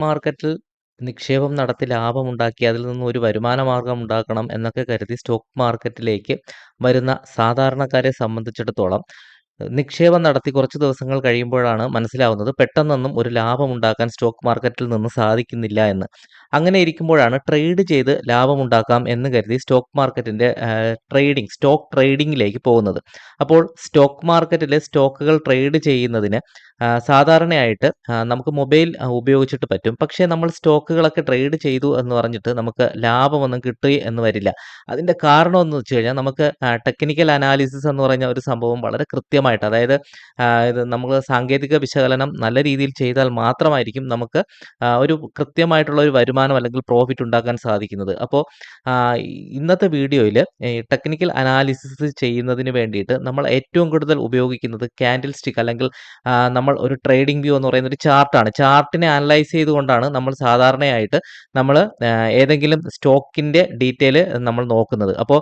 മാർക്കറ്റിൽ നിക്ഷേപം നടത്തി ലാഭമുണ്ടാക്കി അതിൽ നിന്ന് ഒരു വരുമാന മാർഗം ഉണ്ടാക്കണം എന്നൊക്കെ കരുതി സ്റ്റോക്ക് മാർക്കറ്റിലേക്ക് വരുന്ന സാധാരണക്കാരെ സംബന്ധിച്ചിടത്തോളം നിക്ഷേപം നടത്തി കുറച്ച് ദിവസങ്ങൾ കഴിയുമ്പോഴാണ് മനസ്സിലാവുന്നത് പെട്ടെന്നൊന്നും ഒരു ലാഭമുണ്ടാക്കാൻ സ്റ്റോക്ക് മാർക്കറ്റിൽ നിന്ന് സാധിക്കുന്നില്ല എന്ന്. അങ്ങനെ ഇരിക്കുമ്പോഴാണ് ട്രേഡ് ചെയ്ത് ലാഭമുണ്ടാക്കാം എന്ന് കരുതി സ്റ്റോക്ക് മാർക്കറ്റിന്റെ ട്രേഡിംഗ് സ്റ്റോക്ക് ട്രേഡിങ്ങിലേക്ക് പോകുന്നത്. അപ്പോൾ സ്റ്റോക്ക് മാർക്കറ്റിലെ സ്റ്റോക്കുകൾ ട്രേഡ് ചെയ്യുന്നതിന് സാധാരണയായിട്ട് നമുക്ക് മൊബൈൽ ഉപയോഗിച്ചിട്ട് പറ്റും. പക്ഷേ നമ്മൾ സ്റ്റോക്കുകളൊക്കെ ട്രേഡ് ചെയ്തു എന്ന് പറഞ്ഞിട്ട് നമുക്ക് ലാഭമൊന്നും കിട്ടി എന്ന് വരില്ല. അതിന്റെ കാരണം എന്ന് വെച്ച് കഴിഞ്ഞാൽ നമുക്ക് ടെക്നിക്കൽ അനാലിസിസ് എന്ന് പറഞ്ഞ ഒരു സംഭവം വളരെ കൃത്യമായിട്ട് അതായത് ഇത് നമ്മൾ സാങ്കേതിക വിശകലനം നല്ല രീതിയിൽ ചെയ്താൽ മാത്രമായിരിക്കും നമുക്ക് ഒരു കൃത്യമായിട്ടുള്ള ഒരു വരുമാനം അല്ലെങ്കിൽ പ്രോഫിറ്റ് ഉണ്ടാക്കാൻ സാധിക്കുന്നത്. അപ്പോൾ ഇന്നത്തെ വീഡിയോയിൽ ടെക്നിക്കൽ അനാലിസിസ് ചെയ്യുന്നതിന് വേണ്ടിയിട്ട് നമ്മൾ ഏറ്റവും കൂടുതൽ ഉപയോഗിക്കുന്നത് ക്യാൻഡിൽ സ്റ്റിക്ക് അല്ലെങ്കിൽ ആ, ഒരു ട്രേഡിംഗ് വ്യൂ എന്ന് പറയുന്ന ഒരു ചാർട്ടാണ് ചാർട്ടിനെ അനലൈസ് ചെയ്തുകൊണ്ടാണ് നമ്മൾ സാധാരണയായിട്ട് നമ്മൾ ഏതെങ്കിലും സ്റ്റോക്കിന്റെ ഡീറ്റെയിൽ നമ്മൾ നോക്കുന്നത്. അപ്പോൾ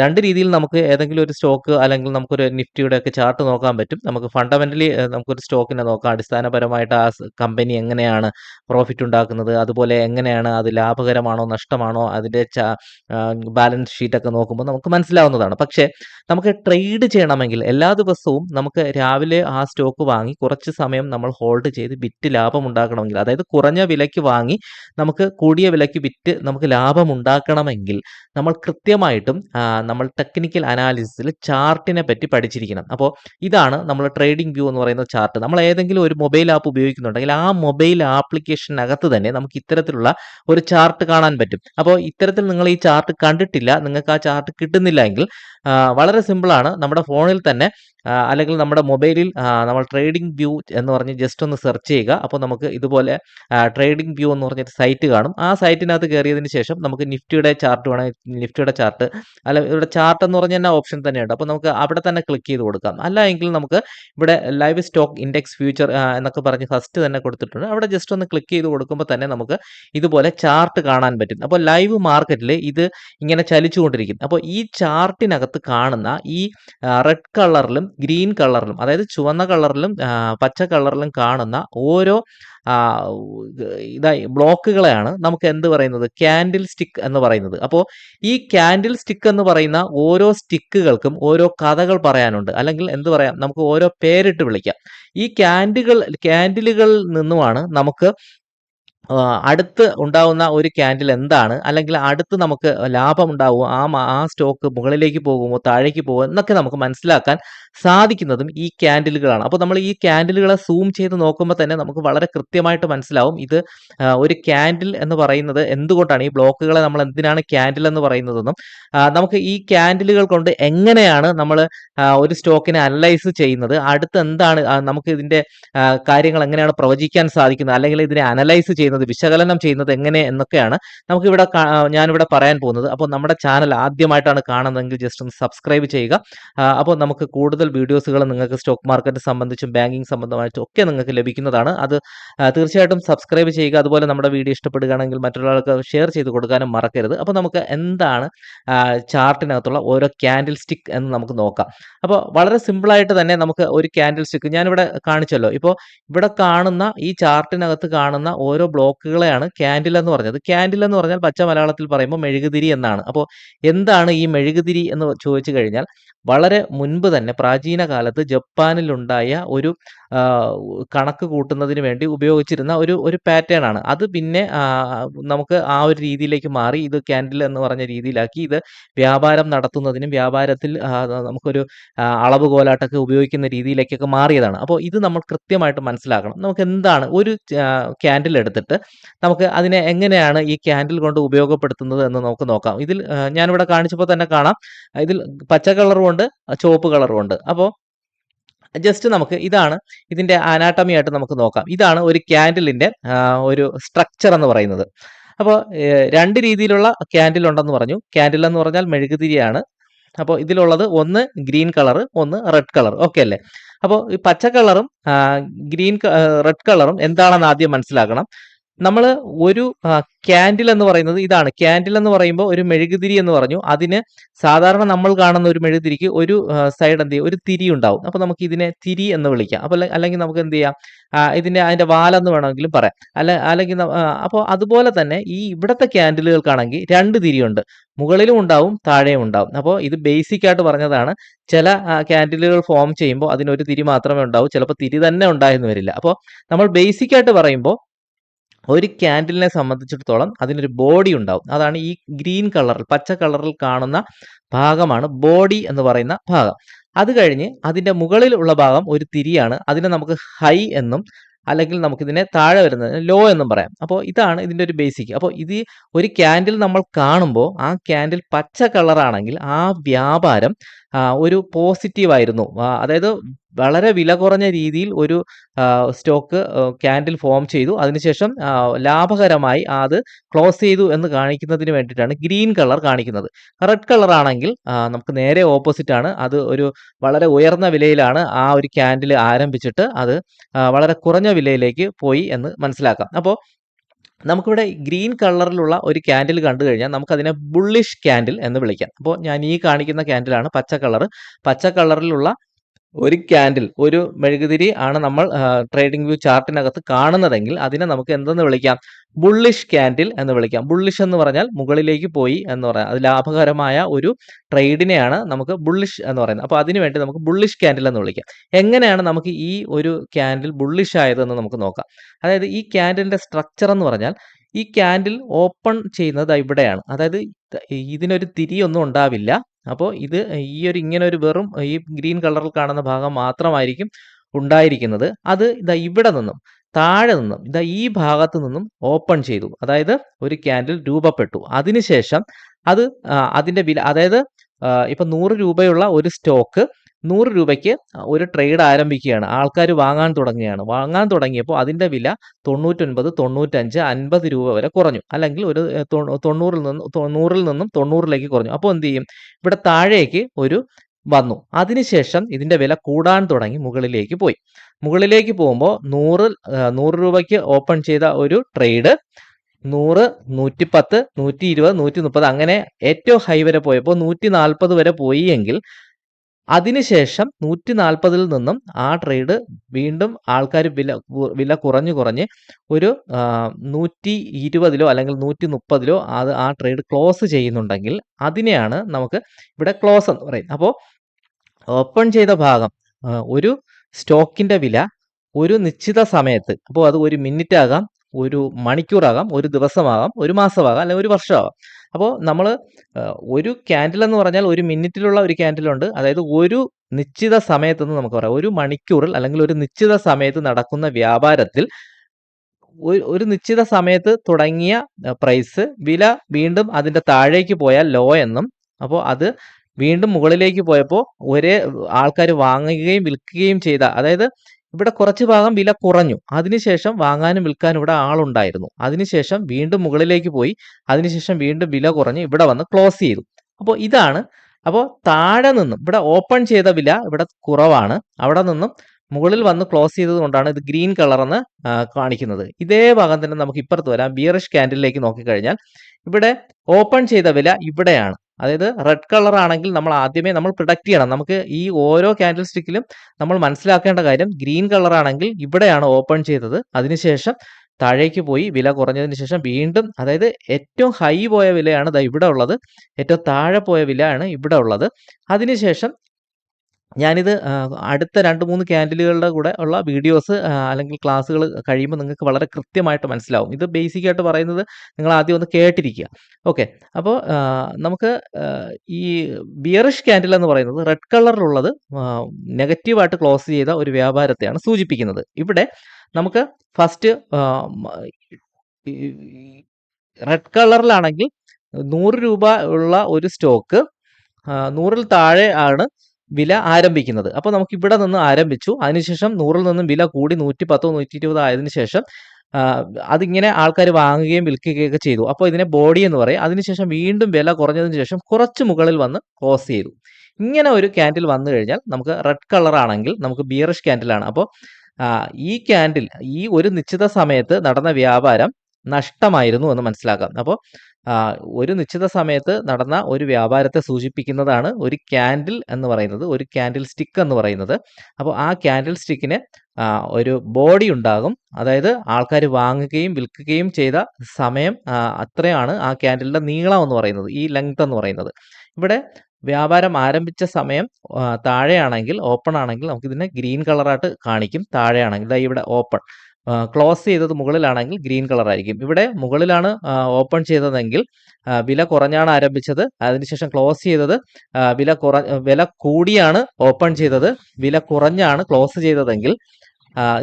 രണ്ട് രീതിയിൽ നമുക്ക് ഏതെങ്കിലും ഒരു സ്റ്റോക്ക് അല്ലെങ്കിൽ നമുക്കൊരു നിഫ്റ്റിയുടെ ഒക്കെ ചാർട്ട് നോക്കാൻ പറ്റും. നമുക്ക് ഫണ്ടമെന്റലി നമുക്കൊരു സ്റ്റോക്കിനെ നോക്കാം. അടിസ്ഥാനപരമായിട്ട് ആ കമ്പനി എങ്ങനെയാണ് പ്രോഫിറ്റ് ഉണ്ടാക്കുന്നത്? അതുപോലെ എങ്ങനെയാണ് അത് ലാഭകരമാണോ നഷ്ടമാണോ? അതിന്റെ ബാലൻസ് ഷീറ്റൊക്കെ നോക്കുമ്പോൾ നമുക്ക് മനസ്സിലാവുന്നതാണ്. പക്ഷേ നമുക്ക് ട്രേഡ് ചെയ്യണമെങ്കിൽ എല്ലാ ദിവസവും നമുക്ക് രാവിലെ ആ സ്റ്റോക്ക് വാങ്ങി കുറച്ച് സമയം നമ്മൾ ഹോൾഡ് ചെയ്ത് വിറ്റ് ലാഭം ഉണ്ടാക്കണമെങ്കിൽ അതായത് കുറഞ്ഞ വിലയ്ക്ക് വാങ്ങി നമുക്ക് കൂടിയ വിലയ്ക്ക് വിറ്റ് നമുക്ക് ലാഭം ഉണ്ടാക്കണമെങ്കിൽ നമ്മൾ കൃത്യമായിട്ടും നമ്മൾ ടെക്നിക്കൽ അനാലിസിസിൽ ചാർട്ടിനെ പറ്റി പഠിച്ചിരിക്കണം. അപ്പോൾ ഇതാണ് നമ്മൾ ട്രേഡിംഗ് വ്യൂ എന്ന് പറയുന്ന ചാർട്ട് നമ്മൾ ഏതെങ്കിലും ഒരു മൊബൈൽ ആപ്പ് ഉപയോഗിക്കുന്നുണ്ടെങ്കിൽ ആ മൊബൈൽ ആപ്ലിക്കേഷനകത്ത് തന്നെ നമുക്ക് ഇത്തരത്തിലുള്ള ഒരു ചാർട്ട് കാണാൻ പറ്റും. അപ്പോൾ ഇത്തരത്തിൽ നിങ്ങൾ ഈ ചാർട്ട് കണ്ടിട്ടില്ല നിങ്ങൾക്ക് ആ ചാർട്ട് കിട്ടുന്നില്ല എങ്കിൽ വളരെ സിമ്പിളാണ് നമ്മുടെ ഫോണിൽ തന്നെ അല്ലെങ്കിൽ നമ്മുടെ മൊബൈലിൽ നമ്മൾ ട്രേഡിംഗ് വ്യൂ എന്ന് പറഞ്ഞ് ജസ്റ്റ് ഒന്ന് സെർച്ച് ചെയ്യുക. അപ്പോൾ നമുക്ക് ഇതുപോലെ ട്രേഡിംഗ് വ്യൂ എന്ന് പറഞ്ഞൊരു സൈറ്റ് കാണും. ആ സൈറ്റിനകത്ത് കയറിയതിന് ശേഷം നമുക്ക് നിഫ്റ്റിയുടെ ചാർട്ട് വേണമെങ്കിൽ നിഫ്റ്റിയുടെ ചാർട്ട് അല്ല ഇവിടെ ചാർട്ട് എന്ന് പറഞ്ഞ തന്നെ ഓപ്ഷൻ തന്നെയുണ്ട്. അപ്പോൾ നമുക്ക് അവിടെ തന്നെ ക്ലിക്ക് ചെയ്ത് കൊടുക്കാം. അല്ല എങ്കിൽ നമുക്ക് ഇവിടെ ലൈവ് സ്റ്റോക്ക് ഇൻഡെക്സ് ഫ്യൂച്ചർ എന്നൊക്കെ പറഞ്ഞ് ഫസ്റ്റ് തന്നെ കൊടുത്തിട്ടുണ്ട്. അവിടെ ജസ്റ്റ് ഒന്ന് ക്ലിക്ക് ചെയ്ത് കൊടുക്കുമ്പോൾ തന്നെ നമുക്ക് ഇതുപോലെ ചാർട്ട് കാണാൻ പറ്റും. അപ്പോൾ ലൈവ് മാർക്കറ്റിൽ ഇത് ഇങ്ങനെ ചലിച്ചുകൊണ്ടിരിക്കും. അപ്പോൾ ഈ ചാർട്ടിനകത്ത് കാണുന്ന ഈ റെഡ് കളറിലും ഗ്രീൻ കളറിലും അതായത് ചുവന്ന കളറിലും പച്ച കളറിലും കാണുന്ന ഓരോ ഇതായി ബ്ലോക്കുകളെയാണ് നമുക്ക് എന്ത് പറയുന്നത്? ക്യാൻഡിൽ സ്റ്റിക്ക് എന്ന് പറയുന്നത്. അപ്പോൾ ഈ ക്യാൻഡിൽ സ്റ്റിക്ക് എന്ന് പറയുന്ന ഓരോ സ്റ്റിക്കുകൾക്കും ഓരോ കഥകൾ പറയാനുണ്ട്. അല്ലെങ്കിൽ എന്ത് പറയാം? നമുക്ക് ഓരോ പേരിട്ട് വിളിക്കാം. ഈ ക്യാൻഡുകൾ ക്യാൻഡിലുകളിൽ നിന്നുമാണ് നമുക്ക് അടുത്ത് ഉണ്ടാവുന്ന ഒരു ക്യാൻഡിൽ എന്താണ്? അല്ലെങ്കിൽ അടുത്ത് നമുക്ക് ലാഭം ഉണ്ടാവുമോ? ആ ആ സ്റ്റോക്ക് മുകളിലേക്ക് പോകുമോ? താഴേക്ക് പോകുമോ? എന്നൊക്കെ നമുക്ക് മനസ്സിലാക്കാൻ സാധിക്കുന്നതും ഈ ക്യാൻഡിലുകളാണ് അപ്പോൾ നമ്മൾ ഈ ക്യാൻഡിലുകളെ സൂം ചെയ്ത് നോക്കുമ്പോൾ തന്നെ നമുക്ക് വളരെ കൃത്യമായിട്ട് മനസ്സിലാവും ഇത് ഒരു ക്യാൻഡിൽ എന്ന് പറയുന്നത് എന്തുകൊണ്ടാണ്? ഈ ബ്ലോക്കുകളെ നമ്മൾ എന്തിനാണ് ക്യാൻഡിൽ എന്ന് പറയുന്നതെന്നും നമുക്ക് ഈ ക്യാൻഡിലുകൾ കൊണ്ട് എങ്ങനെയാണ് നമ്മൾ ഒരു സ്റ്റോക്കിനെ അനലൈസ് ചെയ്യുന്നത്? അടുത്ത് എന്താണ് നമുക്ക് ഇതിന്റെ കാര്യങ്ങൾ എങ്ങനെയാണ് പ്രവചിക്കാൻ സാധിക്കുന്നത്? അല്ലെങ്കിൽ ഇതിനെ അനലൈസ് ചെയ്യുന്നത് വിശകലനം ചെയ്യുന്നത് എങ്ങനെ എന്നൊക്കെയാണ് നമുക്ക് ഇവിടെ ഞാനിവിടെ പറയാൻ പോകുന്നത്. അപ്പോൾ നമ്മുടെ ചാനൽ ആദ്യമായിട്ടാണ് കാണുന്നതെങ്കിൽ ജസ്റ്റ് ഒന്ന് സബ്സ്ക്രൈബ് ചെയ്യുക. അപ്പോൾ നമുക്ക് കൂടുതൽ വീഡിയോസുകൾ നിങ്ങൾക്ക് സ്റ്റോക്ക് മാർക്കറ്റ് സംബന്ധിച്ചും ബാങ്കിങ് സംബന്ധമായിട്ടും ഒക്കെ നിങ്ങൾക്ക് ലഭിക്കുന്നതാണ്. അത് തീർച്ചയായിട്ടും സബ്സ്ക്രൈബ് ചെയ്യുക അതുപോലെ നമ്മുടെ വീഡിയോ ഇഷ്ടപ്പെടുകയാണെങ്കിൽ മറ്റൊരാൾക്ക് ഷെയർ ചെയ്ത് കൊടുക്കാനും മറക്കരുത്. അപ്പോൾ നമുക്ക് എന്താണ് ചാർട്ടിനകത്തുള്ള ഓരോ ക്യാൻഡിൽ സ്റ്റിക്ക് എന്ന് നമുക്ക് നോക്കാം. അപ്പോൾ വളരെ സിമ്പിളായിട്ട് തന്നെ നമുക്ക് ഒരു ക്യാൻഡിൽ സ്റ്റിക്ക് ഞാനിവിടെ കാണിച്ചല്ലോ. ഇപ്പോൾ ഇവിടെ കാണുന്ന ഈ ചാർട്ടിനകത്ത് കാണുന്ന ഓരോ ബ്ലോക്കുകളെയാണ് ക്യാൻഡിൽ എന്ന് പറഞ്ഞത്. ക്യാൻഡിൽ എന്ന് പറഞ്ഞാൽ പച്ച മലയാളത്തിൽ പറയുമ്പോൾ മെഴുകുതിരി എന്നാണ്. അപ്പോൾ എന്താണ് ഈ മെഴുകുതിരി എന്ന് ചോദിച്ചു കഴിഞ്ഞാൽ വളരെ മുൻപ് തന്നെ പ്രാചീന കാലത്ത് ജപ്പാനിലുണ്ടായ ഒരു കണക്ക് കൂട്ടുന്നതിന് വേണ്ടി ഉപയോഗിച്ചിരുന്ന ഒരു ഒരു പാറ്റേൺ ആണ്. അത് പിന്നെ നമുക്ക് ആ ഒരു രീതിയിലേക്ക് മാറി ഇത് ക്യാൻഡിൽ എന്ന് പറഞ്ഞ രീതിയിലാക്കി ഇത് വ്യാപാരം നടത്തുന്നതിനും വ്യാപാരത്തിൽ നമുക്കൊരു അളവ് കോലാട്ടൊക്കെ ഉപയോഗിക്കുന്ന രീതിയിലേക്കൊക്കെ മാറിയതാണ്. അപ്പോൾ ഇത് നമ്മൾ കൃത്യമായിട്ട് മനസ്സിലാക്കണം. നമുക്ക് എന്താണ് ഒരു ക്യാൻഡിൽ എടുത്തിട്ട് നമുക്ക് അതിനെ എങ്ങനെയാണ് ഈ ക്യാൻഡിൽ കൊണ്ട് ഉപയോഗപ്പെടുത്തുന്നത് എന്ന് നമുക്ക് നോക്കാം. ഇതിൽ ഞാനിവിടെ കാണിച്ചപ്പോൾ തന്നെ കാണാം. ഇതിൽ പച്ച കളറും ഉണ്ട് ചുവപ്പ് കളറും ഉണ്ട് അപ്പോൾ ജസ്റ്റ് നമുക്ക് ഇതാണ് ഇതിന്റെ അനാട്ടമി ആയിട്ട് നമുക്ക് നോക്കാം. ഇതാണ് ഒരു ക്യാൻഡിലിന്റെ ഒരു സ്ട്രക്ചർ എന്ന് പറയുന്നത്. അപ്പോൾ രണ്ട് രീതിയിലുള്ള ക്യാൻഡിൽ ഉണ്ടെന്ന് പറഞ്ഞു. ക്യാൻഡിൽ എന്ന് പറഞ്ഞാൽ മെഴുകുതിരിയാണ്. അപ്പോൾ ഇതിലുള്ളത് ഒന്ന് ഗ്രീൻ കളർ ഒന്ന് റെഡ് കളർ ഓക്കെ അല്ലേ? അപ്പോൾ ഈ പച്ച കളറും ഗ്രീൻ റെഡ് കളറും എന്താണെന്ന് ആദ്യം മനസ്സിലാക്കണം. നമ്മൾ ഒരു ക്യാൻഡിൽ എന്ന് പറയുന്നത് ഇതാണ്. ക്യാൻഡിൽ എന്ന് പറയുമ്പോൾ ഒരു മെഴുകുതിരി എന്ന് പറഞ്ഞു. അതിന് സാധാരണ നമ്മൾ കാണുന്ന ഒരു മെഴുകുതിരിക്ക് ഒരു സൈഡ് എന്ത് ചെയ്യും ഒരു തിരി ഉണ്ടാവും. അപ്പോൾ നമുക്ക് ഇതിനെ തിരി എന്ന് വിളിക്കാം. അപ്പോൾ അല്ലെങ്കിൽ നമുക്ക് എന്ത് ചെയ്യാം ഇതിന്റെ അതിന്റെ വാലെന്ന് വേണമെങ്കിലും പറയാം. അല്ല അല്ലെങ്കിൽ അപ്പോൾ അതുപോലെ തന്നെ ഈ ഇവിടുത്തെ ക്യാൻഡിലുകൾക്കാണെങ്കിൽ രണ്ട് തിരിയുണ്ട്. മുകളിലും ഉണ്ടാവും താഴെയും ഉണ്ടാവും. അപ്പോൾ ഇത് ബേസിക് ആയിട്ട് പറഞ്ഞതാണ്. ചില ക്യാൻഡിലുകൾ ഫോം ചെയ്യുമ്പോൾ അതിനൊരു തിരി മാത്രമേ ഉണ്ടാവൂ. ചിലപ്പോൾ തിരി തന്നെ ഉണ്ടായെന്ന് വരില്ല. അപ്പോൾ നമ്മൾ ബേസിക് ആയിട്ട് പറയുമ്പോൾ ഒരു ക്യാൻഡിലിനെ സംബന്ധിച്ചിടത്തോളം അതിനൊരു ബോഡി ഉണ്ടാവും. അതാണ് ഈ ഗ്രീൻ കളറിൽ പച്ച കളറിൽ കാണുന്ന ഭാഗമാണ് ബോഡി എന്ന് പറയുന്ന ഭാഗം. അത് കഴിഞ്ഞ് അതിന്റെ മുകളിൽ ഉള്ള ഭാഗം ഒരു തിരിയാണ്. അതിനെ നമുക്ക് ഹൈ എന്നും അല്ലെങ്കിൽ നമുക്കിതിനെ താഴെ വരുന്നത് ലോ എന്നും പറയാം. അപ്പോൾ ഇതാണ് ഇതിന്റെ ഒരു ബേസിക്. അപ്പോൾ ഇത് ഒരു ക്യാൻഡിൽ നമ്മൾ കാണുമ്പോൾ ആ ക്യാൻഡിൽ പച്ച കളറാണെങ്കിൽ ആ വ്യാപാരം ഒരു പോസിറ്റീവായിരുന്നു അതായത് വളരെ വില കുറഞ്ഞ രീതിയിൽ ഒരു സ്റ്റോക്ക് ക്യാൻഡിൽ ഫോം ചെയ്തു. അതിനുശേഷം ലാഭകരമായി അത് ക്ലോസ് ചെയ്തു എന്ന് കാണിക്കുന്നതിന് വേണ്ടിയിട്ടാണ് ഗ്രീൻ കളർ കാണിക്കുന്നത്. റെഡ് കളർ ആണെങ്കിൽ നമുക്ക് നേരെ ഓപ്പോസിറ്റ് ആണ്. അത് ഒരു വളരെ ഉയർന്ന വിലയിലാണ് ആ ഒരു ക്യാൻഡിൽ ആരംഭിച്ചിട്ട് അത് വളരെ കുറഞ്ഞ വിലയിലേക്ക് പോയി എന്ന് മനസ്സിലാക്കാം. അപ്പോൾ നമുക്കിവിടെ ഗ്രീൻ കളറിലുള്ള ഒരു ക്യാൻഡിൽ കണ്ടു കഴിഞ്ഞാൽ നമുക്കതിനെ ബുള്ളിഷ് ക്യാൻഡിൽ എന്ന് വിളിക്കാം. അപ്പോൾ ഞാൻ ഈ കാണിക്കുന്ന ക്യാൻഡിലാണ് പച്ച കളർ. പച്ച കളറിലുള്ള ഒരു ക്യാൻഡിൽ ഒരു മെഴുകുതിരി ആണ് നമ്മൾ ട്രേഡിംഗ് വ്യൂ ചാർട്ടിനകത്ത് കാണുന്നതെങ്കിൽ അതിനെ നമുക്ക് എന്തെന്ന് വിളിക്കാം? ബുള്ളിഷ് ക്യാൻഡിൽ എന്ന് വിളിക്കാം. ബുള്ളിഷ് എന്ന് പറഞ്ഞാൽ മുകളിലേക്ക് പോയി എന്ന് പറയാം. അത് ലാഭകരമായ ഒരു ട്രേഡിനെയാണ് നമുക്ക് ബുള്ളിഷ് എന്ന് പറയുന്നത്. അപ്പോൾ അതിന് വേണ്ടി നമുക്ക് ബുള്ളിഷ് ക്യാൻഡിൽ എന്ന് വിളിക്കാം. എങ്ങനെയാണ് നമുക്ക് ഈ ഒരു ക്യാൻഡിൽ ബുള്ളിഷ് ആയതെന്ന് നമുക്ക് നോക്കാം. അതായത് ഈ ക്യാൻഡിലിന്റെ സ്ട്രക്ചർ എന്ന് പറഞ്ഞാൽ ഈ ക്യാൻഡിൽ ഓപ്പൺ ചെയ്യുന്നത് ഇവിടെയാണ്. അതായത് ഇതിനൊരു തിരിയൊന്നും ഉണ്ടാവില്ല. അപ്പോ ഇത് ഈ ഒരു ഇങ്ങനെ ഒരു വെറും ഈ ഗ്രീൻ കളറിൽ കാണുന്ന ഭാഗം മാത്രമായിരിക്കും ഉണ്ടായിരിക്കുന്നത്. അത് ഇതാ ഇവിടെ നിന്നും താഴെ നിന്നും ഇതാ ഈ ഭാഗത്ത് നിന്നും ഓപ്പൺ ചെയ്തു. അതായത് ഒരു ക്യാൻഡിൽ രൂപപ്പെട്ടു. അതിനുശേഷം അത് അതിന്റെ വില അതായത് ഇപ്പം നൂറ് രൂപയുള്ള ഒരു സ്റ്റോക്ക് 100 രൂപയ്ക്ക് ഒരു ട്രേഡ് ആരംഭിക്കുകയാണ്. ആൾക്കാർ വാങ്ങാൻ തുടങ്ങുകയാണ്. വാങ്ങാൻ തുടങ്ങിയപ്പോൾ അതിന്റെ വില 99, 95, 50 രൂപ വരെ കുറഞ്ഞു. അല്ലെങ്കിൽ ഒരു തൊണ്ണൂറിൽ തൊ 90ൽ നിന്ന് 100ൽ നിന്നും 90ലേക്ക് കുറഞ്ഞു. അപ്പോൾ എന്ത് ചെയ്യും? ഇവിടെ താഴേക്ക് ഒരു വന്നു. അതിനുശേഷം ഇതിന്റെ വില കൂടാൻ തുടങ്ങി മുകളിലേക്ക് പോയി. മുകളിലേക്ക് പോകുമ്പോൾ 100 ആഹ്, 100 രൂപയ്ക്ക് ഓപ്പൺ ചെയ്ത ഒരു ട്രേഡ് 100, 110, 120, 130 അങ്ങനെ ഏറ്റവും ഹൈ വരെ പോയപ്പോൾ 140 വരെ പോയി എങ്കിൽ അതിനുശേഷം 140ൽ നിന്നും ആ ട്രേഡ് വീണ്ടും ആൾക്കാർ വില വില കുറഞ്ഞ് കുറഞ്ഞ് ഒരു നൂറ്റി ഇരുപതിലോ അല്ലെങ്കിൽ 130ലോ അത് ആ ട്രേഡ് ക്ലോസ് ചെയ്യുന്നുണ്ടെങ്കിൽ അതിനെയാണ് നമുക്ക് ഇവിടെ ക്ലോസ് എന്ന് പറയുന്നത്. അപ്പോൾ ഓപ്പൺ ചെയ്ത ഭാഗം ഒരു സ്റ്റോക്കിന്റെ വില ഒരു നിശ്ചിത സമയത്ത് അപ്പോൾ അത് ഒരു മിനിറ്റ് ആകാം, ഒരു മണിക്കൂറാകാം, ഒരു ദിവസമാകാം, ഒരു മാസമാകാം, അല്ലെങ്കിൽ ഒരു വർഷമാകാം. അപ്പോ നമ്മൾ ഒരു ക്യാൻഡിൽ എന്ന് പറഞ്ഞാൽ ഒരു മിനിറ്റിലുള്ള ഒരു ക്യാൻഡിലുണ്ട്. അതായത് ഒരു നിശ്ചിത സമയത്തെന്ന് നമുക്ക് പറയാം. ഒരു മണിക്കൂറിൽ അല്ലെങ്കിൽ ഒരു നിശ്ചിത സമയത്ത് നടക്കുന്ന വ്യാപാരത്തിൽ ഒരു നിശ്ചിത സമയത്ത് തുടങ്ങിയ പ്രൈസ് വില വീണ്ടും അതിന്റെ താഴേക്ക് പോയാൽ ലോ എന്നും അപ്പോൾ അത് വീണ്ടും മുകളിലേക്ക് പോയപ്പോൾ ഒരേ ആൾക്കാർ വാങ്ങുകയും വിൽക്കുകയും ചെയ്ത അതായത് ഇവിടെ കുറച്ച് ഭാഗം വില കുറഞ്ഞു. അതിനുശേഷം വാങ്ങാനും വിൽക്കാനും ഇവിടെ ആളുണ്ടായിരുന്നു. അതിനുശേഷം വീണ്ടും മുകളിലേക്ക് പോയി. അതിനുശേഷം വീണ്ടും വില കുറഞ്ഞു ഇവിടെ വന്ന് ക്ലോസ് ചെയ്തു. അപ്പോൾ ഇതാണ് അപ്പോൾ താഴെ നിന്നും ഇവിടെ ഓപ്പൺ ചെയ്ത വില ഇവിടെ കുറവാണ്. അവിടെ നിന്നും മുകളിൽ വന്ന് ക്ലോസ് ചെയ്തതുകൊണ്ടാണ് ഇത് ഗ്രീൻ ആഹ്, കാണിക്കുന്നത്. ഇതേ ഭാഗം തന്നെ നമുക്ക് ഇപ്പുറത്ത് വരാം. ബിയറിഷ് ക്യാൻഡിലേക്ക് നോക്കിക്കഴിഞ്ഞാൽ ഇവിടെ ഓപ്പൺ ചെയ്ത വില ഇവിടെയാണ്. അതായത് റെഡ് കളർ ആണെങ്കിൽ നമ്മൾ ആദ്യമേ നമ്മൾ പ്രൊഡക്റ്റ് ചെയ്യണം. നമുക്ക് ഈ ഓരോ ക്യാൻഡിൽ സ്റ്റിക്കിലും നമ്മൾ മനസ്സിലാക്കേണ്ട കാര്യം ഗ്രീൻ കളർ ആണെങ്കിൽ ഇവിടെയാണ് ഓപ്പൺ ചെയ്തത്. അതിനുശേഷം താഴേക്ക് പോയി വില കുറഞ്ഞതിന് ശേഷം വീണ്ടും അതായത് ഏറ്റവും ഹൈ പോയ വിലയാണ് ദാ ഇവിടെ ഉള്ളത്. ഏറ്റവും താഴെ പോയ വിലയാണ് ഇവിടെ ഉള്ളത്. അതിനുശേഷം ഞാനിത് അടുത്ത 2, 3 ക്യാൻഡിലുകളുടെ കൂടെ ഉള്ള വീഡിയോസ് അല്ലെങ്കിൽ ക്ലാസ്സുകൾ കഴിയുമ്പോൾ നിങ്ങൾക്ക് വളരെ കൃത്യമായിട്ട് മനസ്സിലാവും. ഇത് ബേസിക് ആയിട്ട് പറയുന്നത് നിങ്ങൾ ആദ്യം ഒന്ന് കേട്ടിരിക്കുക. ഓക്കെ. അപ്പോൾ നമുക്ക് ഈ ബിയറിഷ് ക്യാൻഡിൽ എന്ന് പറയുന്നത് റെഡ് കളറിലുള്ളത് നെഗറ്റീവായിട്ട് നെഗറ്റീവ് ക്ലോസ് ചെയ്ത ഒരു വ്യാപാരത്തെയാണ് സൂചിപ്പിക്കുന്നത്. ഇവിടെ നമുക്ക് ഫസ്റ്റ് റെഡ് കളറിലാണെങ്കിൽ നൂറ് രൂപ ഉള്ള ഒരു സ്റ്റോക്ക് നൂറിൽ 100ൽ താഴെ ആണ് വില ആരംഭിക്കുന്നത്. അപ്പൊ നമുക്ക് ഇവിടെ നിന്ന് ആരംഭിച്ചു. അതിനുശേഷം നൂറിൽ നിന്നും വില കൂടി 110, 120 ആയതിനു ശേഷം അതിങ്ങനെ ആൾക്കാർ വാങ്ങുകയും വിൽക്കുകയൊക്കെ ചെയ്തു. അപ്പൊ ഇതിനെ ബോഡി എന്ന് പറയും. അതിനുശേഷം വീണ്ടും വില കുറഞ്ഞതിന് ശേഷം കുറച്ച് മുകളിൽ വന്ന് ക്ലോസ് ചെയ്തു. ഇങ്ങനെ ഒരു ക്യാൻഡിൽ വന്നു കഴിഞ്ഞാൽ നമുക്ക് റെഡ് കളർ ആണെങ്കിൽ നമുക്ക് ബിയറിഷ് ക്യാൻഡിലാണ് അപ്പോൾ ഈ ക്യാൻഡിൽ ഈ ഒരു നിശ്ചിത സമയത്ത് നടന്ന വ്യാപാരം നഷ്ടമായിരുന്നു എന്ന് മനസ്സിലാക്കാം. അപ്പോൾ ഒരു നിശ്ചിത സമയത്ത് നടന്ന ഒരു വ്യാപാരത്തെ സൂചിപ്പിക്കുന്നതാണ് ഒരു ക്യാൻഡിൽ എന്ന് പറയുന്നത് ഒരു ക്യാൻഡിൽ സ്റ്റിക്ക് എന്ന് പറയുന്നത്. അപ്പോൾ ആ ക്യാൻഡിൽ സ്റ്റിക്കിന് ഒരു ബോഡി ഉണ്ടാകും. അതായത് ആൾക്കാർ വാങ്ങുകയും വിൽക്കുകയും ചെയ്ത സമയം അത്രയാണ് ആ ക്യാൻഡിലിന്റെ നീളം എന്ന് പറയുന്നത് ഈ ലെങ്ത് എന്ന് പറയുന്നത്. ഇവിടെ വ്യാപാരം ആരംഭിച്ച സമയം താഴെയാണെങ്കിൽ ഓപ്പൺ ആണെങ്കിൽ നമുക്കിതിനെ ഗ്രീൻ കളറായിട്ട് കാണിക്കും. താഴെയാണെങ്കിൽ ഇവിടെ ഓപ്പൺ ക്ലോസ് ചെയ്തത് മുകളിലാണെങ്കിൽ ഗ്രീൻ കളർ ആയിരിക്കും. ഇവിടെ മുകളിലാണ് ഓപ്പൺ ചെയ്തതെങ്കിൽ വില കുറഞ്ഞാണ് ആരംഭിച്ചത്. അതിനുശേഷം ക്ലോസ് ചെയ്തത് വില കുറ വില കൂടിയാണ് ഓപ്പൺ ചെയ്തത്. വില കുറഞ്ഞാണ് ക്ലോസ് ചെയ്തതെങ്കിൽ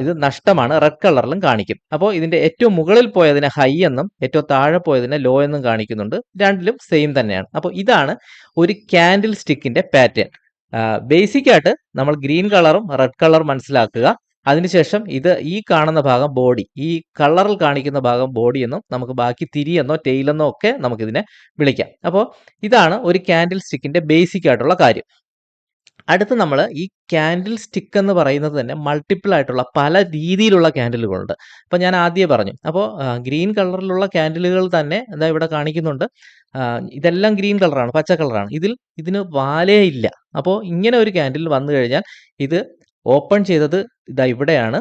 ഇത് നഷ്ടമാണ്. റെഡ് കളറിലും കാണിക്കും. അപ്പോൾ ഇതിന്റെ ഏറ്റവും മുകളിൽ പോയതിനെ ഹൈ എന്നും ഏറ്റവും താഴെ പോയതിനെ ലോ എന്നും കാണിക്കുന്നുണ്ട്. രണ്ടിലും സെയിം തന്നെയാണ്. അപ്പോൾ ഇതാണ് ഒരു ക്യാൻഡിൽ സ്റ്റിക്കിന്റെ പാറ്റേൺ ബേസിക് ആയിട്ട് നമ്മൾ ഗ്രീൻ കളറും റെഡ് കളറും മനസ്സിലാക്കുക. അതിനുശേഷം ഇത് ഈ കാണുന്ന ഭാഗം ബോഡി ഈ കളറിൽ കാണിക്കുന്ന ഭാഗം ബോഡി എന്നും നമുക്ക് ബാക്കി തിരിയെന്നോ ടെയിലെന്നോ ഒക്കെ നമുക്കിതിനെ വിളിക്കാം. അപ്പോൾ ഇതാണ് ഒരു ക്യാൻഡിൽ സ്റ്റിക്കിന്റെ ബേസിക് ആയിട്ടുള്ള കാര്യം. അടുത്ത് നമ്മൾ ഈ ക്യാൻഡിൽ സ്റ്റിക്ക് എന്ന് പറയുന്നത് തന്നെ മൾട്ടിപ്പിൾ ആയിട്ടുള്ള പല രീതിയിലുള്ള ക്യാൻഡിലുകളുണ്ട് അപ്പോൾ ഞാൻ ആദ്യമേ പറഞ്ഞു. അപ്പോൾ ഗ്രീൻ കളറിലുള്ള ക്യാൻഡിലുകൾ തന്നെ എന്താ ഇവിടെ കാണിക്കുന്നുണ്ട്. ഇതെല്ലാം ഗ്രീൻ കളറാണ് പച്ച കളറാണ് ഇതിൽ ഇതിന് വാലേ ഇല്ല. അപ്പോൾ ഇങ്ങനെ ഒരു ക്യാൻഡിൽ വന്നു കഴിഞ്ഞാൽ ഇത് ഓപ്പൺ ചെയ്തത് ഇതാ ഇവിടെയാണ്.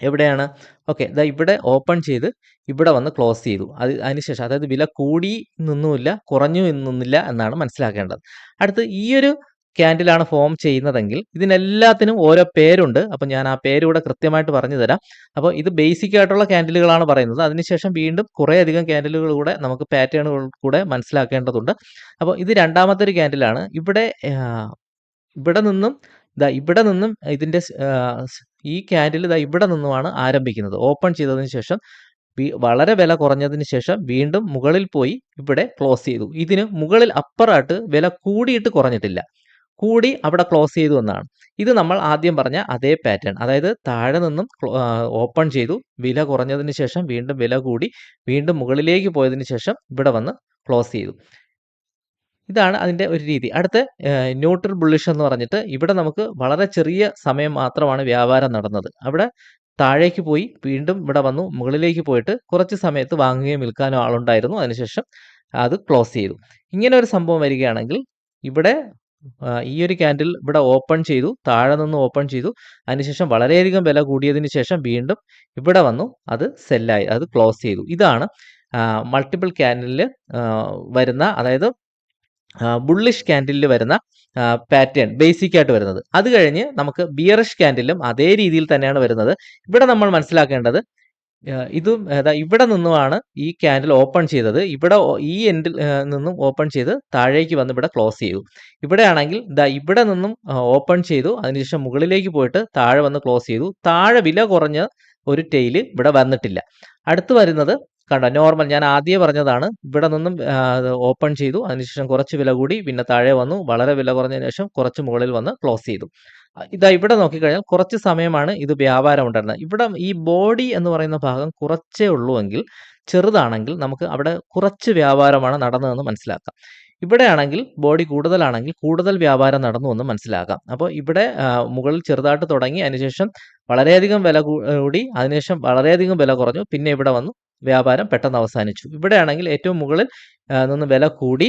എവിടെയാണ്? ഓക്കെ ഇതാ ഇവിടെ ഓപ്പൺ ചെയ്ത് ഇവിടെ വന്ന് ക്ലോസ് ചെയ്തു. അത് അതിനുശേഷം അതായത് വില കൂടി നിന്നുമില്ല കുറഞ്ഞു നിന്നില്ല എന്നാണ് മനസ്സിലാക്കേണ്ടത്. അടുത്ത് ഈ ഒരു ക്യാൻഡിലാണ് ഫോം ചെയ്യുന്നതെങ്കിൽ ഇതിനെല്ലാത്തിനും ഓരോ പേരുണ്ട്. അപ്പം ഞാൻ ആ പേര് കൃത്യമായിട്ട് പറഞ്ഞു തരാം. അപ്പോൾ ഇത് ബേസിക് ആയിട്ടുള്ള ക്യാൻഡിലുകളാണ് പറയുന്നത്. അതിനുശേഷം വീണ്ടും കുറേയധികം ക്യാൻഡിലുകൾ കൂടെ നമുക്ക് പാറ്റേണുകൾ കൂടെ മനസ്സിലാക്കേണ്ടതുണ്ട്. അപ്പോൾ ഇത് രണ്ടാമത്തെ ഒരു ക്യാൻഡിലാണ് ഇവിടെ ഇവിടെ നിന്നും ഇതാ ഇവിടെ നിന്നും ഇതിന്റെ ഈ ക്യാൻഡിൽ ഇതാ ഇവിടെ നിന്നുമാണ് ആരംഭിക്കുന്നത്. ഓപ്പൺ ചെയ്തതിന് ശേഷം വളരെ വില കുറഞ്ഞതിന് ശേഷം വീണ്ടും മുകളിൽ പോയി ഇവിടെ ക്ലോസ് ചെയ്തു. ഇതിന് മുകളിൽ അപ്പറായിട്ട് വില കൂടിയിട്ട് കുറഞ്ഞിട്ടില്ല. കൂടി അവിടെ ക്ലോസ് ചെയ്തു എന്നാണ്. ഇത് നമ്മൾ ആദ്യം പറഞ്ഞ അതേ പാറ്റേൺ. അതായത് താഴെ നിന്നും ഓപ്പൺ ചെയ്തു വില കുറഞ്ഞതിന് ശേഷം വീണ്ടും വില കൂടി വീണ്ടും മുകളിലേക്ക് പോയതിന് ശേഷം ഇവിടെ വന്ന് ക്ലോസ് ചെയ്തു. ഇതാണ് അതിന്റെ ഒരു രീതി. അടുത്ത് ന്യൂട്രൽ ബുള്ളിഷ് എന്ന് പറഞ്ഞിട്ട് ഇവിടെ നമുക്ക് വളരെ ചെറിയ സമയം മാത്രമാണ് വ്യാപാരം നടന്നത്. അവിടെ താഴേക്ക് പോയി വീണ്ടും ഇവിടെ വന്നു മുകളിലേക്ക് പോയിട്ട് കുറച്ച് സമയത്ത് വാങ്ങുകയും വിൽക്കാനോ ആളുണ്ടായിരുന്നു. അതിനുശേഷം അത് ക്ലോസ് ചെയ്തു. ഇങ്ങനെ ഒരു സംഭവം വരികയാണെങ്കിൽ ഇവിടെ ഈ ഒരു ക്യാൻഡിൽ ഇവിടെ ഓപ്പൺ ചെയ്തു താഴെ നിന്ന് ഓപ്പൺ ചെയ്തു. അതിനുശേഷം വളരെയധികം വില കൂടിയതിന് ശേഷം വീണ്ടും ഇവിടെ വന്നു അത് സെല്ലായി അത് ക്ലോസ് ചെയ്തു. ഇതാണ് മൾട്ടിപ്പിൾ ക്യാൻഡിലിൽ വരുന്ന അതായത് ബുള്ളിഷ് ക്യാൻഡിലിൽ വരുന്ന പാറ്റേൺ ബേസിക് ആയിട്ട് വരുന്നത്. അത് കഴിഞ്ഞ് നമുക്ക് ബിയറിഷ് ക്യാൻഡിലും അതേ രീതിയിൽ തന്നെയാണ് വരുന്നത്. ഇവിടെ നമ്മൾ മനസ്സിലാക്കേണ്ടത് ഇതും ഇവിടെ നിന്നുമാണ് ഈ ക്യാൻഡിൽ ഓപ്പൺ ചെയ്തത്. ഇവിടെ ഈ എൻഡിൽ നിന്നും ഓപ്പൺ ചെയ്ത് താഴേക്ക് വന്ന് ഇവിടെ ക്ലോസ് ചെയ്തു. ഇവിടെയാണെങ്കിൽ ഇതാ ഇവിടെ നിന്നും ഓപ്പൺ ചെയ്തു. അതിനുശേഷം മുകളിലേക്ക് പോയിട്ട് താഴെ വന്ന് ക്ലോസ് ചെയ്തു. താഴെ വില കുറഞ്ഞ ഒരു ടെയിൽ ഇവിടെ വന്നിട്ടില്ല. അടുത്ത് വരുന്നത് കണ്ടോ നോർമൽ ഞാൻ ആദ്യം പറഞ്ഞതാണ്. ഇവിടെ നിന്നും ഓപ്പൺ ചെയ്തു. അതിനുശേഷം കുറച്ച് വില കൂടി പിന്നെ താഴെ വന്നു. വളരെ വില കുറഞ്ഞതിന് ശേഷം കുറച്ച് മുകളിൽ വന്ന് ക്ലോസ് ചെയ്തു. ഇതാ ഇവിടെ നോക്കിക്കഴിഞ്ഞാൽ കുറച്ച് സമയമാണ് ഇത് വ്യാപാരം ഉണ്ടായിരുന്നത്. ഇവിടെ ഈ ബോഡി എന്ന് പറയുന്ന ഭാഗം കുറച്ചേ ഉള്ളൂ എങ്കിൽ ചെറുതാണെങ്കിൽ നമുക്ക് അവിടെ കുറച്ച് വ്യാപാരമാണ് നടന്നതെന്ന് മനസ്സിലാക്കാം. ഇവിടെയാണെങ്കിൽ ബോഡി കൂടുതലാണെങ്കിൽ കൂടുതൽ വ്യാപാരം നടന്നു എന്ന് മനസ്സിലാക്കാം. അപ്പോൾ ഇവിടെ മുകളിൽ ചെറുതായിട്ട് തുടങ്ങി. അതിനുശേഷം വളരെയധികം വില കൂടി. അതിനുശേഷം വളരെയധികം വില കുറഞ്ഞു. പിന്നെ ഇവിടെ വന്നു വ്യാപാരം പെട്ടെന്ന് അവസാനിച്ചു. ഇവിടെയാണെങ്കിൽ ഏറ്റവും മുകളിൽ നിന്ന് വില കൂടി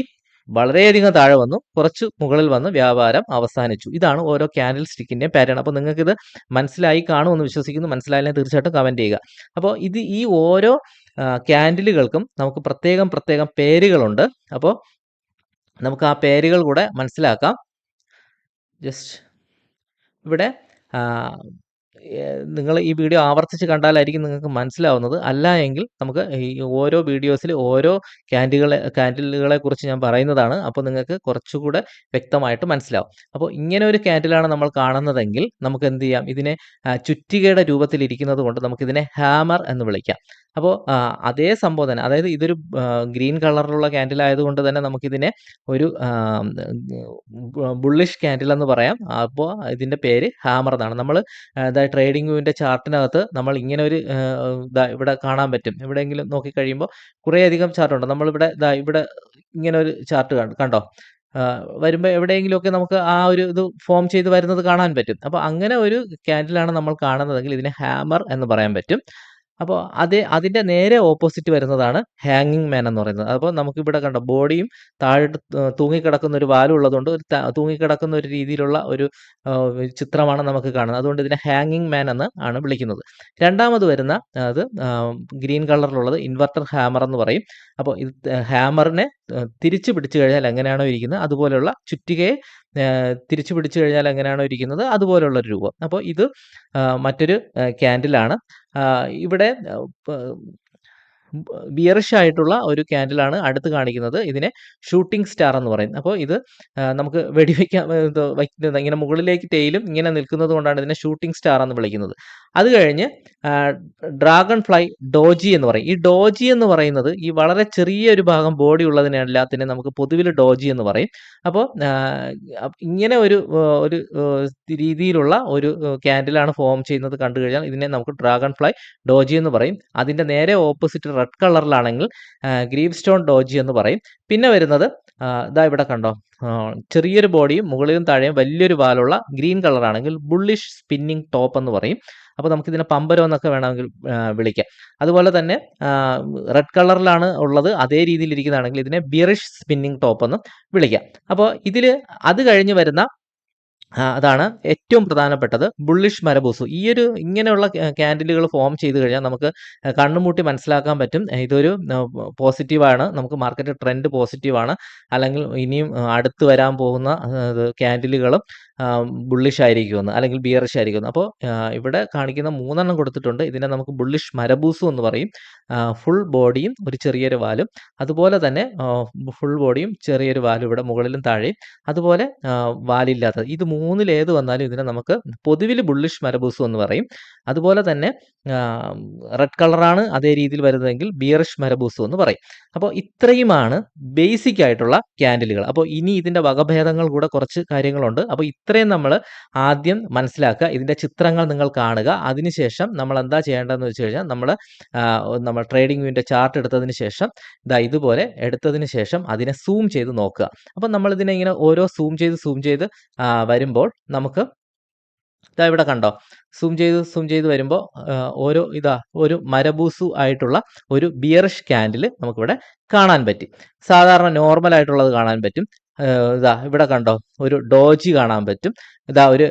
വളരെയധികം താഴെ വന്നു. കുറച്ച് മുകളിൽ വന്ന് വ്യാപാരം അവസാനിച്ചു. ഇതാണ് ഓരോ ക്യാൻഡിൽ സ്റ്റിക്കിന്റെയും പാറ്റേൺ അപ്പോൾ നിങ്ങൾക്ക് ഇത് മനസ്സിലായി കാണുമെന്ന് വിശ്വസിക്കുന്നു. മനസ്സിലായാലും തീർച്ചയായിട്ടും കമന്റ് ചെയ്യുക. അപ്പോൾ ഇത് ഈ ഓരോ ക്യാൻഡിലുകൾക്കും നമുക്ക് പ്രത്യേകം പ്രത്യേകം പേരുകളുണ്ട്. അപ്പോൾ നമുക്ക് ആ പേരുകൾ കൂടെ മനസ്സിലാക്കാം. ജസ്റ്റ് ഇവിടെ നിങ്ങൾ ഈ വീഡിയോ ആവർത്തിച്ച് കണ്ടാലായിരിക്കും നിങ്ങൾക്ക് മനസ്സിലാവുന്നത്. അല്ല എങ്കിൽ നമുക്ക് ഈ ഓരോ വീഡിയോസിൽ ഓരോ ക്യാൻഡിലുകളെ ക്യാൻഡിലുകളെ കുറിച്ച് ഞാൻ പറയുന്നതാണ്. അപ്പോൾ നിങ്ങൾക്ക് കുറച്ചുകൂടെ വ്യക്തമായിട്ട് മനസ്സിലാവും. അപ്പോൾ ഇങ്ങനെ ഒരു ക്യാൻഡിലാണ് നമ്മൾ കാണുന്നതെങ്കിൽ നമുക്ക് എന്ത് ചെയ്യാം? ഇതിനെ ചുറ്റികയുടെ രൂപത്തിൽ ഇരിക്കുന്നത് കൊണ്ട് നമുക്കിതിനെ ഹാമർ എന്ന് വിളിക്കാം. അപ്പോൾ അതേ തന്നെ അതായത് ഇതൊരു ഗ്രീൻ കളറിലുള്ള ക്യാൻഡിൽ ആയതുകൊണ്ട് തന്നെ നമുക്കിതിനെ ഒരു ബുള്ളിഷ് ക്യാൻഡിൽ എന്ന് പറയാം. അപ്പോൾ ഇതിന്റെ പേര് ഹാമർ എന്നാണ്. നമ്മൾ ട്രേഡിംഗ് വ്യൂവിന്റെ ചാർട്ടിനകത്ത് നമ്മൾ ഇങ്ങനെ ഒരു ഇവിടെ കാണാൻ പറ്റും. എവിടെയെങ്കിലും നോക്കിക്കഴിയുമ്പോൾ കുറേയധികം ചാർട്ടുണ്ട് നമ്മളിവിടെ ദാ ഇവിടെ ഇങ്ങനെ ഒരു ചാർട്ട് കണ്ടോ? വരുമ്പോൾ എവിടെയെങ്കിലുമൊക്കെ നമുക്ക് ആ ഒരു ഇത് ഫോം ചെയ്ത് വരുന്നത് കാണാൻ പറ്റും. അപ്പോൾ അങ്ങനെ ഒരു ക്യാൻഡിലാണ് നമ്മൾ കാണുന്നതെങ്കിൽ ഇതിനെ ഹാമർ എന്ന് പറയാൻ പറ്റും. അപ്പോൾ അത് അതിന്റെ നേരെ ഓപ്പോസിറ്റ് വരുന്നതാണ് ഹാങ്ങിങ് മാൻ എന്ന് പറയുന്നത്. അപ്പോൾ നമുക്കിവിടെ കണ്ട ബോഡിയും താഴോട്ട് തൂങ്ങിക്കിടക്കുന്ന ഒരു വാലും ഉള്ളതുകൊണ്ട് ഒരു തൂങ്ങിക്കിടക്കുന്ന ഒരു രീതിയിലുള്ള ഒരു ചിത്രമാണ് നമുക്ക് കാണുന്നത്. അതുകൊണ്ട് ഇതിനെ ഹാങ്ങിങ് മാൻ എന്ന് ആണ് വിളിക്കുന്നത്. രണ്ടാമത് വരുന്ന അത് ഗ്രീൻ കളറിലുള്ളത് ഇൻവെർട്ടർ ഹാമർ എന്ന് പറയും. അപ്പോൾ ഇത് ഹാമറിനെ തിരിച്ചു പിടിച്ചു കഴിഞ്ഞാൽ എങ്ങനെയാണോ ഇരിക്കുന്നത്? അതുപോലെയുള്ള ചുറ്റികയെ തിരിച്ചു പിടിച്ചു കഴിഞ്ഞാൽ എങ്ങനെയാണോ ഇരിക്കുന്നത്? അതുപോലെയുള്ള രൂപം. അപ്പോൾ ഇത് മറ്റൊരു ക്യാൻഡിലാണ് ഇവിടെ ബിയറിഷ് ആയിട്ടുള്ള ഒരു ക്യാൻഡിലാണ് അടുത്ത് കാണിക്കുന്നത്. ഇതിനെ ഷൂട്ടിംഗ് സ്റ്റാർ എന്ന് പറയും അപ്പോൾ ഇത് നമുക്ക് വെടിവെക്കാൻ വയ്ക്കുന്നത് ഇങ്ങനെ മുകളിലേക്ക് ടെയിലും ഇങ്ങനെ നിൽക്കുന്നത് കൊണ്ടാണ് ഇതിനെ ഷൂട്ടിംഗ് സ്റ്റാർ എന്ന് വിളിക്കുന്നത്. അത് കഴിഞ്ഞ് ഡ്രാഗൺ ഫ്ലൈ ഡോജി എന്ന് പറയും. ഈ ഡോജി എന്ന് പറയുന്നത് ഈ വളരെ ചെറിയ ഒരു ഭാഗം ബോഡി ഉള്ളതിനെ എല്ലാത്തിനും നമുക്ക് പൊതുവിൽ ഡോജി എന്ന് പറയും. അപ്പോൾ ഇങ്ങനെ ഒരു ഒരു രീതിയിലുള്ള ഒരു ക്യാൻഡിലാണ് ഫോം ചെയ്യുന്നത് കണ്ടു കഴിഞ്ഞാൽ ഇതിനെ നമുക്ക് ഡ്രാഗൺ ഫ്ലൈ ഡോജി എന്ന് പറയും. അതിന്റെ നേരെ ഓപ്പോസിറ്റ് റെഡ് കളറിലാണെങ്കിൽ ഗ്രീവ് സ്റ്റോൺ ഡോജി എന്ന് പറയും. പിന്നെ വരുന്നത് ഇതാ ഇവിടെ കണ്ടോ ചെറിയൊരു ബോഡിയും മുകളിലും താഴെയും വലിയൊരു വാലുള്ള ഗ്രീൻ കളറാണെങ്കിൽ ബുള്ളിഷ് സ്പിന്നിങ് ടോപ്പ് എന്ന് പറയും. അപ്പോൾ നമുക്കിതിനെ പമ്പരോ എന്നൊക്കെ വേണമെങ്കിൽ വിളിക്കാം. അതുപോലെ തന്നെ റെഡ് കളറിലാണ് ഉള്ളത് അതേ രീതിയിൽ ഇരിക്കുന്നതാണെങ്കിൽ ഇതിനെ ബിയറിഷ് സ്പിന്നിങ് ടോപ്പ് എന്നും വിളിക്കാം. അപ്പോൾ ഇതിൽ അത് കഴിഞ്ഞ് വരുന്ന അതാണ് ഏറ്റവും പ്രധാനപ്പെട്ടത്. ബുള്ളിഷ് മരബൂസു ഈ ഒരു ഇങ്ങനെയുള്ള ക്യാൻഡിലുകൾ ഫോം ചെയ്ത് കഴിഞ്ഞാൽ നമുക്ക് കണ്ണുമൂട്ടി മനസ്സിലാക്കാൻ പറ്റും. ഇതൊരു പോസിറ്റീവാണ് നമുക്ക് മാർക്കറ്റ് ട്രെൻഡ് പോസിറ്റീവാണ് അല്ലെങ്കിൽ ഇനിയും അടുത്ത് വരാൻ പോകുന്ന ക്യാൻഡിലുകളും ബുള്ളിഷ് ആയിരിക്കുമെന്ന് അല്ലെങ്കിൽ ബിയറിഷ് ആയിരിക്കുമെന്ന് അപ്പോൾ ഇവിടെ കാണിക്കുന്ന മൂന്നെണ്ണം കൊടുത്തിട്ടുണ്ട്. ഇതിനെ നമുക്ക് ബുള്ളിഷ് മരബൂസു എന്ന് പറയും. ഫുൾ ബോഡിയും ഒരു ചെറിയൊരു വാലും. അതുപോലെ തന്നെ ഫുൾ ബോഡിയും ചെറിയൊരു വാലും ഇവിടെ മുകളിലും താഴെയും. അതുപോലെ വാലില്ലാത്തത്. ഇത് മൂന്നിലേത് വന്നാലും ഇതിനെ നമുക്ക് പൊതുവിൽ ബുള്ളിഷ് മരബൂസു എന്ന് പറയും. അതുപോലെ തന്നെ റെഡ് കളറാണ് അതേ രീതിയിൽ വരുന്നതെങ്കിൽ ബിയറിഷ് മരബൂസു എന്ന് പറയും. അപ്പോൾ ഇത്രയുമാണ് ബേസിക് ആയിട്ടുള്ള ക്യാൻഡിലുകൾ അപ്പോൾ ഇനി ഇതിന്റെ വകഭേദങ്ങൾ കൂടെ കുറച്ച് കാര്യങ്ങളുണ്ട്. അപ്പോൾ ഇത്രയും നമ്മൾ ആദ്യം മനസ്സിലാക്കുക ഇതിന്റെ ചിത്രങ്ങൾ നിങ്ങൾ കാണുക. അതിനുശേഷം നമ്മൾ എന്താ ചെയ്യേണ്ടതെന്ന് വെച്ച് കഴിഞ്ഞാൽ നമ്മൾ നമ്മൾ ട്രേഡിംഗ് വ്യൂവിന്റെ ചാർട്ട് എടുത്തതിന് ശേഷം ഇതാ ഇതുപോലെ എടുത്തതിന് ശേഷം അതിനെ സൂം ചെയ്ത് നോക്കുക. അപ്പം നമ്മളിതിനെ ഇങ്ങനെ ഓരോ സൂം ചെയ്ത് സൂം ചെയ്ത് വരുമ്പോൾ നമുക്ക് ഇതാ ഇവിടെ കണ്ടോ? സൂം ചെയ്ത് സൂം ചെയ്ത് വരുമ്പോൾ ഓരോ ഇതാ ഒരു മരബൂസു ആയിട്ടുള്ള ഒരു ബിയറിഷ് ക്യാൻഡിൽ നമുക്കിവിടെ കാണാൻ പറ്റി. സാധാരണ നോർമൽ ആയിട്ടുള്ളത് കാണാൻ പറ്റും. ഇതാ ഇവിടെ കണ്ടോ? ഒരു ഡോജി കാണാൻ പറ്റും. ഇതാ ഒരു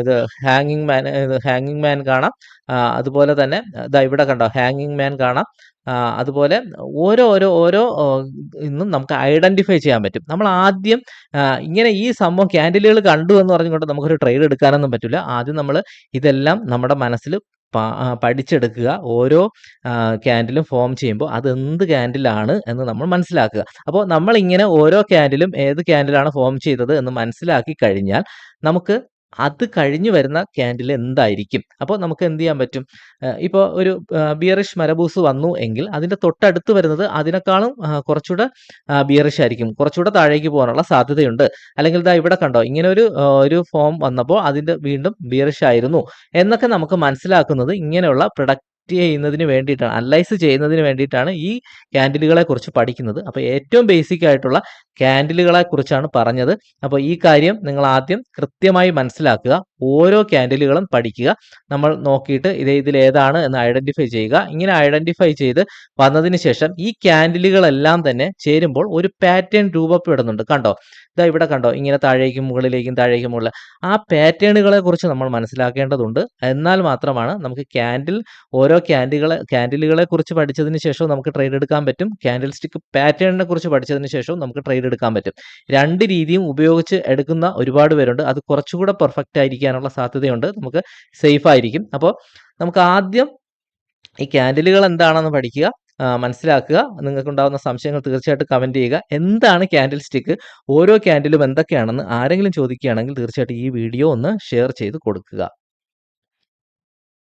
ഇത് ഹാങ്ങിങ് മാൻ ഹാങ്ങിങ് മാൻ കാണാം. അതുപോലെ തന്നെ ഇതാ ഇവിടെ കണ്ടോ? ഹാങ്ങിങ് മാൻ കാണാം. അതുപോലെ ഓരോ ഓരോ ഓരോ ഇന്നും നമുക്ക് ഐഡന്റിഫൈ ചെയ്യാൻ പറ്റും. നമ്മൾ ആദ്യം ഇങ്ങനെ ഈ സംഭവം ക്യാൻഡിലുകൾ കണ്ടു എന്ന് പറഞ്ഞുകൊണ്ട് നമുക്കൊരു ട്രേഡ് എടുക്കാനൊന്നും പറ്റില്ല. ആദ്യം നമ്മൾ ഇതെല്ലാം നമ്മുടെ മനസ്സിൽ പഠിച്ചെടുക്കുക ഓരോ ക്യാൻഡിലും ഫോം ചെയ്യുമ്പോൾ അത് എന്ത് ക്യാൻഡിലാണ് എന്ന് നമ്മൾ മനസ്സിലാക്കുക. അപ്പോൾ നമ്മളിങ്ങനെ ഓരോ ക്യാൻഡിലും ഏത് ക്യാൻഡിലാണ് ഫോം ചെയ്തത് എന്ന് മനസ്സിലാക്കി കഴിഞ്ഞാൽ നമുക്ക് അത് കഴിഞ്ഞു വരുന്ന ക്യാൻഡിൽ എന്തായിരിക്കും? അപ്പോൾ നമുക്ക് എന്ത് ചെയ്യാൻ പറ്റും? ഇപ്പോൾ ഒരു ബിയറിഷ് മരബൂസ് വന്നു എങ്കിൽ അതിന്റെ തൊട്ടടുത്ത് വരുന്നത് അതിനേക്കാളും കുറച്ചുകൂടെ ബിയറിഷ് ആയിരിക്കും. കുറച്ചുകൂടെ താഴേക്ക് പോകാനുള്ള സാധ്യതയുണ്ട്. അല്ലെങ്കിൽ ഇതാ ഇവിടെ കണ്ടോ ഇങ്ങനെ ഒരു ഒരു ഫോം വന്നപ്പോൾ അതിന്റെ വീണ്ടും ബിയറിഷ് ആയിരുന്നു. എന്നൊക്കെ നമുക്ക് മനസ്സിലാക്കുന്നത് ഇങ്ങനെയുള്ള പ്രൊഡക്റ്റ് ചെയ്യുന്നതിന് വേണ്ടിയിട്ടാണ് അനലൈസ് ചെയ്യുന്നതിന് വേണ്ടിയിട്ടാണ് ഈ ക്യാൻഡിലുകളെ കുറിച്ച് പഠിക്കുന്നത്. അപ്പോൾ ഏറ്റവും ബേസിക് ആയിട്ടുള്ള ക്യാൻഡിലുകളെ കുറിച്ചാണ് പറഞ്ഞത്. അപ്പോൾ ഈ കാര്യം നിങ്ങൾ ആദ്യം കൃത്യമായി മനസ്സിലാക്കുക. ഓരോ ക്യാൻഡിലുകളും പഠിക്കുക. നമ്മൾ നോക്കിയിട്ട് ഇത് ഇതിലേതാണ് എന്ന് ഐഡന്റിഫൈ ചെയ്യുക. ഇങ്ങനെ ഐഡന്റിഫൈ ചെയ്ത് വന്നതിന് ശേഷം ഈ ക്യാൻഡിലുകളെല്ലാം തന്നെ ചേരുമ്പോൾ ഒരു പാറ്റേൺ രൂപപ്പെടുന്നുണ്ട്. കണ്ടോ? ഇതാ ഇവിടെ കണ്ടോ? ഇങ്ങനെ താഴേക്കും മുകളിലേക്കും താഴേക്കും മുകളിൽ. ആ പാറ്റേണുകളെ കുറിച്ച് നമ്മൾ മനസ്സിലാക്കേണ്ടതുണ്ട്. എന്നാൽ മാത്രമാണ് നമുക്ക് ക്യാൻഡിൽ ഓരോ ക്യാൻഡിലുകളെ ക്യാൻഡിലുകളെ കുറിച്ച് പഠിച്ചതിന് ശേഷവും നമുക്ക് ട്രേഡ് എടുക്കാൻ പറ്റും. ക്യാൻഡിൽ സ്റ്റിക്ക് പാറ്റേണിനെ കുറിച്ച് പഠിച്ചതിന് ശേഷവും നമുക്ക് ട്രേഡ് എടുക്കാൻ പറ്റും. രണ്ട് രീതിയും ഉപയോഗിച്ച് എടുക്കുന്ന ഒരുപാട് പേരുണ്ട്. അത് കുറച്ചുകൂടെ പെർഫെക്റ്റ് ആയിരിക്കാനുള്ള സാധ്യതയുണ്ട്. നമുക്ക് സേഫ് ആയിരിക്കും. അപ്പോൾ നമുക്ക് ആദ്യം ഈ ക്യാൻഡിലുകൾ എന്താണെന്ന് പഠിക്കുക മനസ്സിലാക്കുക. നിങ്ങൾക്കുണ്ടാകുന്ന സംശയങ്ങൾ തീർച്ചയായിട്ടും കമന്റ് ചെയ്യുക. എന്താണ് ക്യാൻഡിൽ സ്റ്റിക്ക് ഓരോ ക്യാൻഡിലും എന്തൊക്കെയാണെന്ന് ആരെങ്കിലും ചോദിക്കുകയാണെങ്കിൽ തീർച്ചയായിട്ടും ഈ വീഡിയോ ഒന്ന് ഷെയർ ചെയ്ത് കൊടുക്കുക.